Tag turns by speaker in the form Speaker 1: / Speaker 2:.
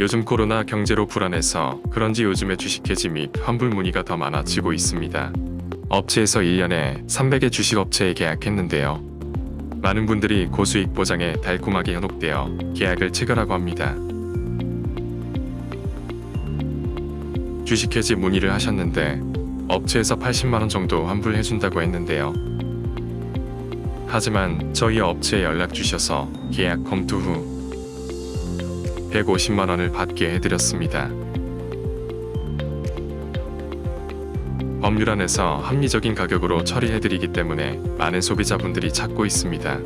Speaker 1: 요즘 코로나 경제로 불안해서 그런지 요즘에 주식 해지 및 환불 문의가 더 많아지고 있습니다. 업체에서 1년에 300의 주식 업체에 계약했는데요. 많은 분들이 고수익 보장에 달콤하게 현혹되어 계약을 체결하고 합니다. 주식 해지 문의를 하셨는데 업체에서 80만 원 정도 환불해준다고 했는데요. 하지만 저희 업체에 연락 주셔서 계약 검토 후 150만 원을 받게 해드렸습니다. 법률 안에서 합리적인 가격으로 처리해드리기 때문에 많은 소비자분들이 찾고 있습니다.